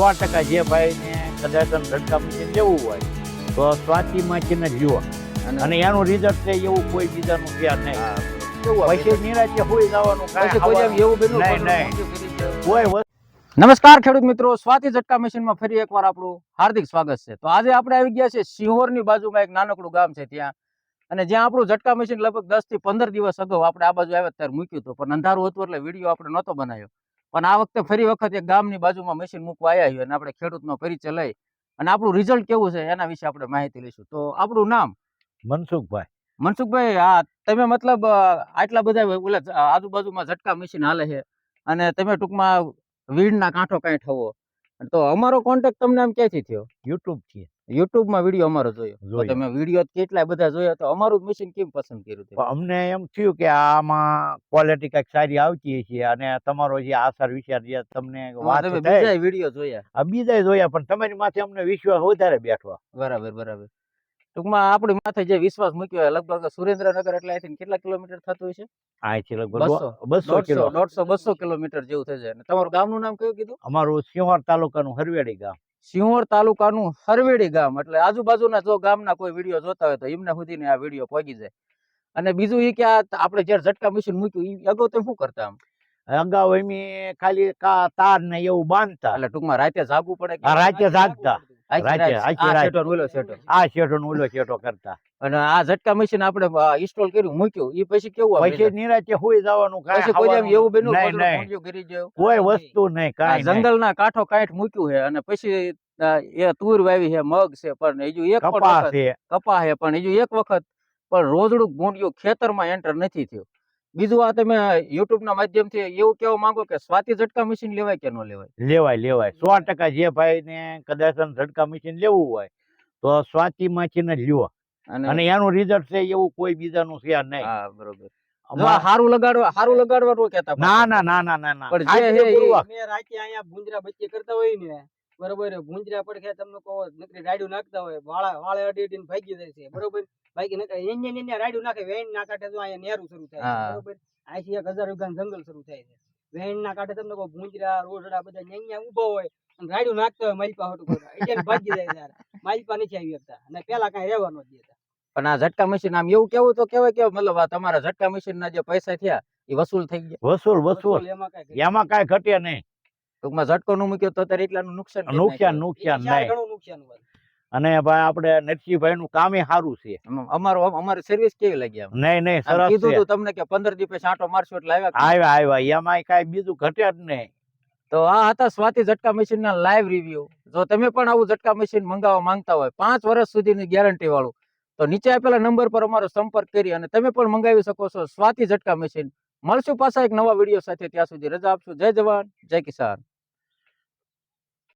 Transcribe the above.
સો ટકા જે ભાઈને કદાચ ઝટકા મશીન લેવું હોય તો સ્વાતિ મશીન જ લ્યો અને એનું રિઝલ્ટ છે એવું કોઈ બીજાનું છે નહીં. નમસ્કાર ખેડૂત મિત્રો સ્વાતિ ઝટકા મશીનમાં ફરી એકવાર આપણું હાર્દિક સ્વાગત છે. તો આજે આપણે આવી ગયા છે સિહોરની બાજુમાં એક નાનકડું ગામ છે ત્યાં. અને જ્યાં આપણું ઝટકા મશીન લગભગ દસથી પંદર દિવસ અગાઉ આપણે આ બાજુ આવ્યા ત્યારે મૂક્યું હતું. પણ અંધારું હતું એટલે વીડિયો આપણે નહોતો બનાવ્યો. પણ આ વખતે ફરી વખત એક ગામની બાજુમાં મશીન મૂકવા આવ્યા છીએ અને આપણે ખેડૂતનો પરિચય લઈ અને આપણું રિઝલ્ટ કેવું છે એના વિશે આપણે માહિતી લઈશું. તો આપણું નામ? મનસુખભાઈ. મનસુખભાઈ હા તમે મતલબ આટલા બધા ઓલા આજુબાજુમાં ઝટકા મશીન હાલે છે અને તમે ટૂંકમાં વીડના કાંઠો કાંઈ થવો તો અમારો કોન્ટેક્ટ તમને આમ ક્યાંથી થયો? યુટ્યુબ છે યુટ્યુબમાં વીડિયો અમારો જોયો. તમે વીડિયો કેટલા બધા જોયા તો અમારું મશીન કેમ પસંદ કર્યું પણ અમને એમ થયું કે આમાં ક્વોલિટી કંઈક સારી આવતી છે અને તમારો જે આસાર વિચાર જે તમને વાત બીજા વીડિયો જોયા. આ બીજા જોયા પણ તમારી માથે અમને વિશ્વાસ વધારે બેઠો. બરાબર બરાબર. ટૂંકમાં આપણી માથે જે વિશ્વાસ મૂક્યો હોય, લગભગ સુરેન્દ્રનગર એટલે અહીંથી કેટલા કિલોમીટર થતું હશે? અહીંથી લગભગ બસો. કિલો. દોઢસો બસો કિલોમીટર જેવું થઈ જાય અને તમારું ગામનું નામ કયું કીધું? અમારું સિંહોર તાલુકાનું હરવેડી ગામ. સિંહોર તાલુકાનું હરવેડી ગામ. એટલે આજુબાજુના જો ગામના કોઈ વીડિયો જોતા હોય તો એમને સુધીને આ વીડિયો પહોંચી જાય. અને બીજું એ કે આપણે જ્યારે ઝટકા મશીન મૂક્યું એ અગાઉ તો શું કરતા આમ? અગાઉ એમ ખાલી કા તાર ને એવું બાંધતા. એટલે ટૂંકમાં રાતે જાગવું પડે રાતે જાગતા. આ. શેઠો ને ઓલો શેઠો. આ શેઠો ને ઓલો શેઠો કરતા અને આ ઝટકા મશીન આપણે ઇન્સ્ટોલ કર્યું મૂક્યું એ પછી કેવું પછી નિરાતે હોઈ જવાનું પછી કોઈ આમ એવું બન્યું નહીં, ગોદડું નહીં. ભૂંડિયું કરી કોઈ વસ્તુ નહીં કાંઈ નહીં. જંગલના કાંઠો કાંઠ મૂક્યું છે અને પછી એ તુર વાવી છે મગ છે પણ હજુ એક કપાસ છે કપા છે પણ હજુ એક વખત પણ રોજડું ભૂંડિયું ખેતરમાં એન્ટર નથી થયું બીજું આ તમે યુટ્યુબ ના માધ્યમથી એવું કેવા માંગો કે સ્વાતિ ઝટકા મશીન લેવાય કે ન લેવાય? લેવાય લેવાય. સો ટકા જે ભાઈ ને કદાચ ઝટકા મશીન લેવું હોય તો સ્વાતિ મશીન જ લ્યો. અને અને એનું રિઝલ્ટ છે એવું કોઈ બીજાનું છે નહીં. હા બરોબર. હારું લગાડવા હારું લગાડવાનું કેતા ના ના ના ના ના ના. પણ જે હે ઈ- રાતે અહીંયા ભૂંજરા બચ્ચી કરતા હોય ને બરોબર ગુંજરા પડખે તમને કહો નકરી રાડ્યું નાખતા હોય વાળા વાળે અડી અડીને ભાગી જાય છે બરોબર? ભાગી નકર એને એને રાડ્યું નાખે વેણ ના કાઢે તો અહીંયા નેરું શરૂ થાય બરોબર? અહીંથી એક હજાર વીઘા જંગલ શરૂ થાય છે. વેણ ના કાઢે તમને કહો ગુંજરા રોજડા બધા અહીંયા ઊભો હોય અને રાડ્યું નાખતા હોય માલપા હોટું કરતા એટલે ભાગી જાય ત્યારે માલપા નથી આવી શકતા. અને પેલા કાંઈ રહેવાનું ન દેતા પણ આ ઝટકા મશીન આમ એવું કેવું તો કેવાય કે મતલબ આ તમારા ઝટકા મશીન ના જે પૈસા થયા એ વસૂલ થઈ ગયા. વસૂલ વસૂલ. એમાં કઈ એમાં કાંઈ ઘટે નહીં. ટૂંકમાં ઝટકો નું મૂક્યો તો ત્યારે એટલાનું નુકસાન નુકસાન નુકસાન નહીં. અને ભાઈ આપણે નરસિંહભાઈ નું કામે સારું છે. અમારો અમારી સર્વિસ કેવી લાગી નહીં નહીં સરસ કીધું તું તમને કે પંદર દિવસે આંટો મારશો એટલે આવ્યા આવ્યા આવ્યા. એમાં કઈ બીજું ઘટે જ નહીં. તો આ હતા સ્વાતિ ઝટકા મશીન ના લાઈવ રિવ્યુ જો તમે પણ આવું ઝટકા મશીન મંગાવવા માંગતા હોય પાંચ વર્ષ સુધીની ગેરંટી વાળું તો નીચે આપેલા નંબર પર અમારો સંપર્ક કરી અને તમે પણ મંગાવી શકો છો સ્વાતિ ઝટકા મશીન. મળશું પાછા એક નવા વીડિયો સાથે ત્યાં સુધી. રજા આપશું. જય જવાન જય કિસાન.